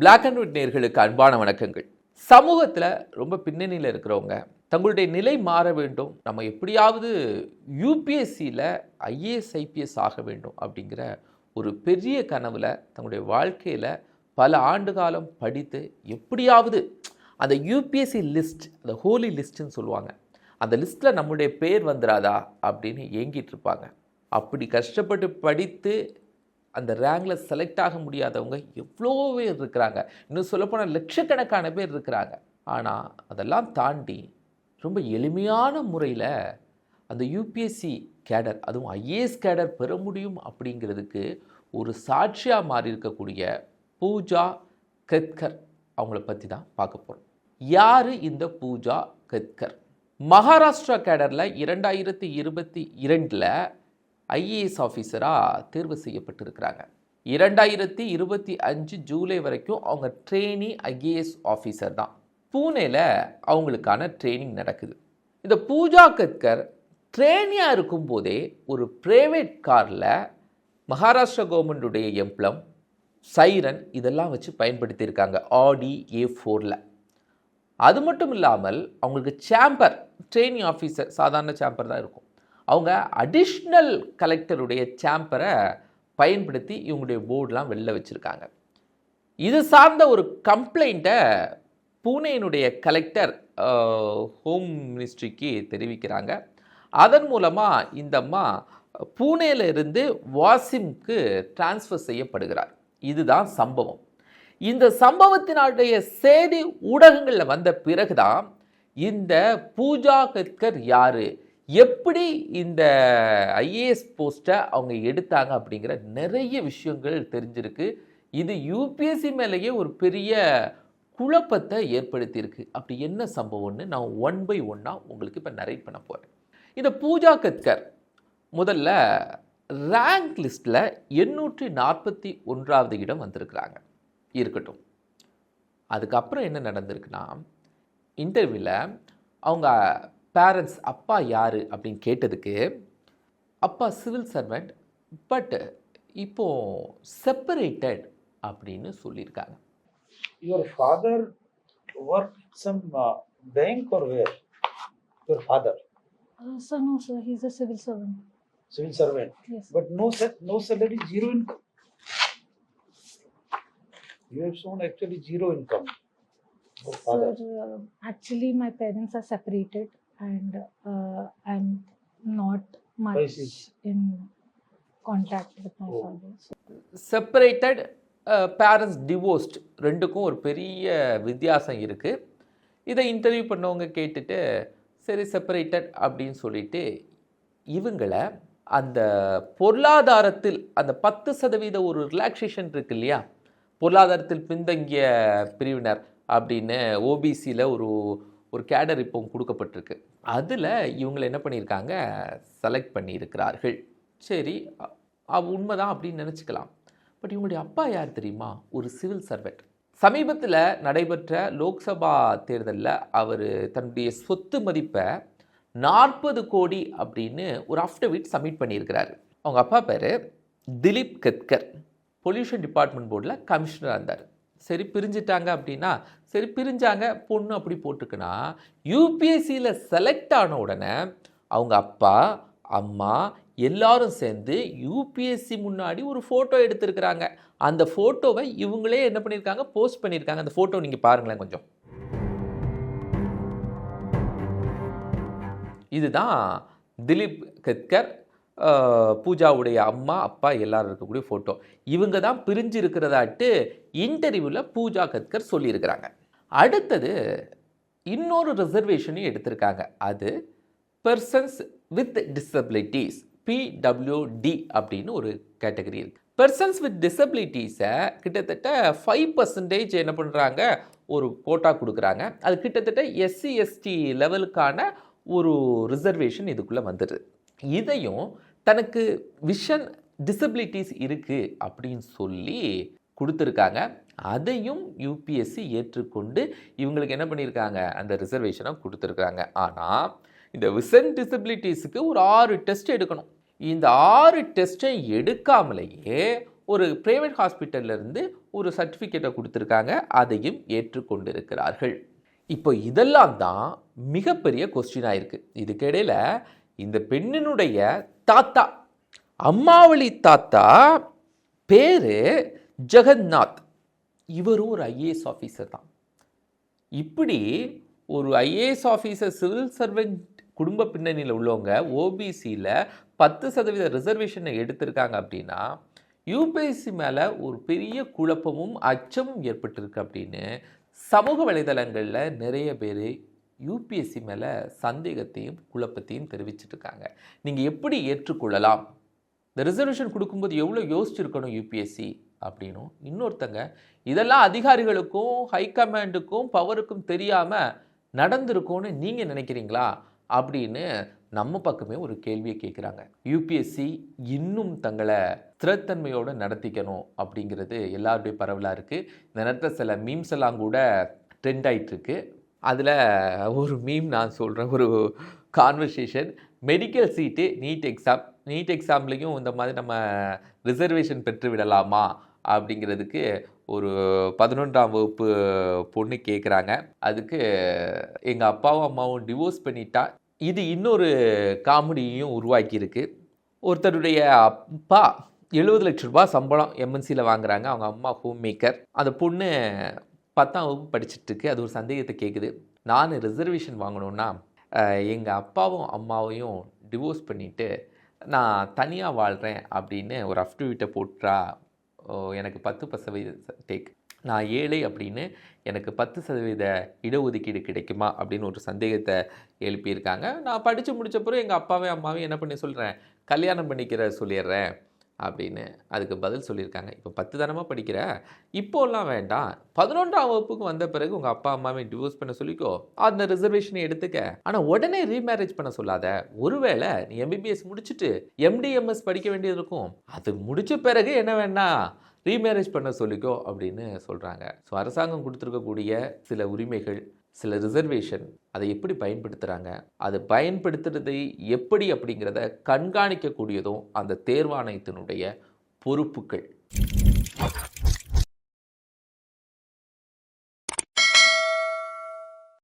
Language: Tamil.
பிளாக் அண்ட் ஒயிட் நேர்களுக்கு அன்பான வணக்கங்கள். சமூகத்தில் ரொம்ப பின்னணியில் இருக்கிறவங்க தங்களுடைய நிலை மாற வேண்டும். நம்ம எப்படியாவது யூபிஎஸ்சியில் ஐஏஎஸ் ஐபிஎஸ் ஆக வேண்டும் அப்படிங்கிற ஒரு பெரிய கனவில் தங்களுடைய வாழ்க்கையில் பல ஆண்டு காலம் படித்து எப்படியாவது அந்த யூபிஎஸ்சி லிஸ்ட் அந்த ஹோலி லிஸ்ட்டுன்னு சொல்லுவாங்க அந்த லிஸ்ட்டில் நம்முடைய பேர் வந்துடாதா அப்படின்னு ஏங்கிட்டு இருப்பாங்க. அப்படி கஷ்டப்பட்டு படித்து அந்த ரேங்கில் செலக்ட் ஆக முடியாதவங்க எவ்வளோ பேர் இருக்கிறாங்க. இன்னும் சொல்லப்போனால் லட்சக்கணக்கான பேர் இருக்கிறாங்க. ஆனால் அதெல்லாம் தாண்டி ரொம்ப எளிமையான முறையில் அந்த யூபிஎஸ்சி கேடர் அதுவும் ஐஏஎஸ் கேடர் பெற முடியும் அப்படிங்கிறதுக்கு ஒரு சாட்சியாக மாறி இருக்கக்கூடிய பூஜா கெத்கர் அவங்கள பற்றி தான் பார்க்க போகிறோம் யார் இந்த பூஜா கெத்கர் மகாராஷ்டிரா கேடரில் இரண்டாயிரத்தி இருபத்தி இரண்டில் ஐஏஎஸ் ஆஃபீஸராக தேர்வு செய்யப்பட்டிருக்கிறாங்க. இரண்டாயிரத்தி இருபத்தி அஞ்சு ஜூலை வரைக்கும் அவங்க ட்ரெயினி ஐஏஎஸ் ஆஃபீஸர் தான். பூனேல அவங்களுக்கான ட்ரைனிங் நடக்குது. இந்த பூஜா கத்கர் ட்ரெயினியாக இருக்கும்போதே ஒரு ப்ரைவேட் காரில் மகாராஷ்டிரா கவர்மெண்ட்டுடைய எம்ப்ளம் சைரன் இதெல்லாம் வச்சு பயன்படுத்தியிருக்காங்க ஆடி ஏ ஃபோரில். அது மட்டும் இல்லாமல் அவங்களுக்கு சேம்பர் ட்ரெயினிங் ஆஃபீஸர் சாதாரண சேம்பர் தான் இருக்கும். அவங்க அடிஷ்னல் கலெக்டருடைய சாம்பரை பயன்படுத்தி இவங்களுடைய போர்டெலாம் வெளில வச்சுருக்காங்க. இது சார்ந்த ஒரு கம்ப்ளைண்ட்டை பூனேனுடைய கலெக்டர் ஹோம் மினிஸ்ட்ரிக்கு தெரிவிக்கிறாங்க. அதன் மூலமாக இந்த அம்மா பூனேல இருந்து வாசிம்க்கு டிரான்ஸ்ஃபர் செய்யப்படுகிறார். இதுதான் சம்பவம். இந்த சம்பவத்தினுடைய செய்தி ஊடகங்களில் வந்த பிறகுதான் இந்த பூஜா கத்கர் யாரு? எப்படி இந்த ஐஏஎஸ் போஸ்ட்டை அவங்க எடுத்தாங்க அப்படிங்கிற நிறைய விஷயங்கள் தெரிஞ்சிருக்கு. இது யூபிஎஸ்சி மேலேயே ஒரு பெரிய குழப்பத்தை ஏற்படுத்தியிருக்கு. அப்படி என்ன சம்பவம்னு நான் ஒன் பை ஒன்னாக உங்களுக்கு இப்போ நரேட் பண்ண போகிறேன் இந்த பூஜா கத்கர் முதல்ல ரேங்க் லிஸ்ட்டில் எண்ணூற்றி நாற்பத்தி ஒன்றாவது இடம் வந்திருக்கிறாங்க. இருக்கட்டும். அதுக்கப்புறம் என்ன நடந்திருக்குன்னா இன்டர்வியூவில் அவங்க பேரண்ட்ஸ் அப்பா யார் அப்படின்னு கேட்டதுக்கு அப்பா சிவில் சர்வெண்ட் பட் இப்போ செப்பரேட்டட் அப்படின்னு சொல்லியிருக்காங்க Your father worked some uh, bank or where? Your father, Uh, sir, no, sir. He's a civil servant. civil servant, Yes. but no sa- no salary, zero income. You have shown actually zero income. Your Sir, father. uh, actually, my parents are separated, And uh, I'm not much in contact with my Oh. father. So, separated parents divorced ரெண்டுக்கும் ஒரு பெரிய வித்தியாசம் இருக்குது இதை இன்டர்வியூ பண்ணவங்க கேட்டுட்டு சரி செப்பரேட்டட் அப்படின்னு சொல்லிட்டு இவங்களை அந்த பொருளாதாரத்தில் அந்த பத்து சதவீத ஒரு ரிலாக்ஸேஷன் இருக்கு இல்லையா பொருளாதாரத்தில் பின்தங்கிய பிரிவினர் அப்படின்னு ஓபிசியில் ஒரு ஒரு கேடர் இப்போ கொடுக்கப்பட்டிருக்கு. அதில் இவங்களை என்ன பண்ணியிருக்காங்க? செலக்ட் பண்ணியிருக்கிறார்கள். சரி அவ உண்மைதான் அப்படின்னு நினச்சிக்கலாம். பட் இவங்களுடைய அப்பா யார் தெரியுமா? ஒரு சிவில் சர்வெண்ட் சமீபத்தில் நடைபெற்ற லோக்சபா தேர்தலில் அவர் தன்னுடைய சொத்து மதிப்பை நாற்பது கோடி அப்படின்னு ஒரு அஃப்டவிட் சப்மிட் பண்ணியிருக்கிறாரு. அவங்க அப்பா பேர் திலீப் கத்கர். பொல்யூஷன் டிபார்ட்மெண்ட் போர்டில் கமிஷனராக இருந்தார். சரி பிரிஞ்சிட்டாங்க அப்படின்னா சரி பிரிஞ்சாங்க பொண்ணு அப்படி போட்டுக்குன்னா யூபிஎஸ்சியில் செலக்ட் ஆன உடனே அவங்க அப்பா அம்மா எல்லாரும் சேர்ந்து யூபிஎஸ்சி முன்னாடி ஒரு ஃபோட்டோ எடுத்திருக்கிறாங்க. அந்த ஃபோட்டோவை இவங்களே என்ன பண்ணியிருக்காங்க? போஸ்ட் பண்ணியிருக்காங்க. அந்த ஃபோட்டோ நீங்கள் பாருங்களேன் கொஞ்சம். இதுதான் திலீப் கத்கர் பூஜாவுடைய அம்மா அப்பா எல்லாரும் இருக்கக்கூடிய ஃபோட்டோ இவங்க தான் பிரிஞ்சு இருக்கிறதாட்டு இன்டர்வியூவில் பூஜா கத்கர் சொல்லியிருக்கிறாங்க. அடுத்தது இன்னொரு ரிசர்வேஷனையும் எடுத்திருக்காங்க. அது பர்சன்ஸ் வித் டிசபிலிட்டிஸ் பிடபிள்யூடி அப்படின்னு ஒரு கேட்டகரி இருக்குது பர்சன்ஸ் வித் டிசபிலிட்டிஸை கிட்டத்தட்ட ஃபைவ் பர்சன்டேஜ் என்ன பண்ணுறாங்க ஒரு கோட்டா கொடுக்குறாங்க. அது கிட்டத்தட்ட எஸ்சி எஸ்டி லெவலுக்கான ஒரு ரிசர்வேஷன் இதுக்குள்ளே வந்துடுது. இதையும் தனக்கு விஷன் டிசபிலிட்டிஸ் இருக்குது அப்படின்னு சொல்லி கொடுத்துருக்காங்க. அதையும் யூபிஎஸ்சி ஏற்றுக்கொண்டு இவங்களுக்கு என்ன பண்ணியிருக்காங்க? அந்த ரிசர்வேஷனை கொடுத்துருக்காங்க. ஆனால் இந்த விசன் டிசபிலிட்டிஸுக்கு ஒரு ஆறு டெஸ்ட் எடுக்கணும். இந்த ஆறு டெஸ்ட்டை எடுக்காமலேயே ஒரு பிரைவேட் ஹாஸ்பிட்டல்ல இருந்து ஒரு சர்டிஃபிகேட்டை கொடுத்துருக்காங்க. அதையும் ஏற்றுக்கொண்டிருக்கிறார்கள். இப்போ இதெல்லாம் தான் மிகப்பெரிய கொஸ்டினாக இருக்குது இதுக்கிடையில் இந்த பெண்ணினுடைய தாத்தா அம்மாவளி தாத்தா பேர் ஜெகந்நாத். இவரும் ஒரு ஐஏஎஸ் ஆஃபீஸர் தான். இப்படி ஒரு ஐஏஎஸ் ஆஃபீஸர் சிவில் சர்வெண்ட் குடும்ப பின்னணியில் உள்ளவங்க ஓபிசியில் பத்து சதவீத ரிசர்வேஷனை எடுத்திருக்காங்க அப்படின்னா யூபிஎஸ்சி மேலே ஒரு பெரிய குழப்பமும் அச்சமும் ஏற்பட்டிருக்கு அப்படின்னு சமூக வலைதளங்களில் நிறைய பேர் யூபிஎஸ்சி மேலே சந்தேகத்தையும் குழப்பத்தையும் தெரிவிச்சிட்டு இருக்காங்க நீங்கள் எப்படி ஏற்றுக்கொள்ளலாம்? இந்த ரிசர்வேஷன் கொடுக்கும்போது எவ்வளோ யோசிச்சிருக்கணும் யூபிஎஸ்சி அப்படின்னும் இன்னொருத்தங்க இதெல்லாம் அதிகாரிகளுக்கும் ஹைகமாண்டுக்கும் பவருக்கும் தெரியாமல் நடந்திருக்கும்னு நீங்கள் நினைக்கிறீங்களா? அப்படின்னு நம்ம பக்கமே ஒரு கேள்வியை கேட்குறாங்க யூபிஎஸ்சி இன்னும் தங்களை ஸ்திரத்தன்மையோடு நடத்திக்கணும் அப்படிங்கிறது எல்லாருடைய பரவலாக இருக்குது இந்த நேரத்தில் சில மீம்ஸ் எல்லாம் கூட ட்ரெண்ட் ஆகிட்டுருக்கு அதில் ஒரு மீம் நான் சொல்கிறேன் ஒரு conversation medical seat NEET exam NEET எக்ஸாம்லேயும் இந்த மாதிரி நம்ம ரிசர்வேஷன் பெற்று விடலாமா அப்படிங்கிறதுக்கு ஒரு பதினொன்றாம் வகுப்பு பொண்ணு கேட்குறாங்க. அதுக்கு எங்கள் அப்பாவும் அம்மாவும் டிவோர்ஸ் பண்ணிட்டா. இது இன்னொரு காமெடியையும் உருவாக்கியிருக்கு. ஒருத்தருடைய அப்பா எழுபது லட்ச ரூபா சம்பளம் எம்என்சியில் வாங்குறாங்க. அவங்க அம்மா ஹோம் மேக்கர் அந்த பொண்ணு பத்தாம் வகுப்பு படிச்சுட்டுருக்கு அது ஒரு சந்தேகத்தை கேட்குது நான் ரிசர்வேஷன் வாங்கணுன்னா எங்கள் அப்பாவும் அம்மாவையும் டிவோர்ஸ் பண்ணிவிட்டு நான் தனியாக வாழ்கிறேன் அப்படின்னு ஒரு அஃப்டிவிட்டை போட்டுறா ஓ, எனக்கு பத்து பசவீத டேக் நான் ஏழை அப்படின்னு எனக்கு பத்து சதவீத இடஒதுக்கீடு கிடைக்குமா அப்படின்னு ஒரு சந்தேகத்தை எழுப்பியிருக்காங்க. நான் படித்து முடிச்சப்பறம் எங்கள் அப்பாவே அம்மாவே என்ன பண்ணி சொல்கிறேன் கல்யாணம் பண்ணிக்கிற சொல்லிடுறேன். அப்படின்னு அதுக்கு பதில் சொல்லியிருக்காங்க. இப்போ பத்து தானமாக படிக்கிற? இப்போல்லாம் வேண்டாம். பதினொன்றாம் வகுப்புக்கு வந்த பிறகு உங்கள் அப்பா அம்மாவை டிவோர்ஸ் பண்ண சொல்லிக்கோ. அந்த ரிசர்வேஷனை எடுத்துக்க. ஆனால் உடனே ரீமேரேஜ் பண்ண சொல்லாத. ஒருவேளை நீ எம்பிபிஎஸ் முடிச்சுட்டு எம்டிஎம்எஸ் படிக்க வேண்டியது இருக்கும். அது முடிச்ச பிறகு என்ன வேணா ரீமேரேஜ் பண்ண சொல்லிக்கோ அப்படின்னு சொல்கிறாங்க ஸோ அரசாங்கம் கொடுத்துருக்கக்கூடிய சில உரிமைகள் சில ரிசர்வேஷன் அதை எப்படி பயன்படுத்துகிறாங்க அதை பயன்படுத்துறது எப்படி அப்படிங்கிறத கண்காணிக்கக்கூடியதும் அந்த தேர்வாணையத்தினுடைய பொறுப்புகள்.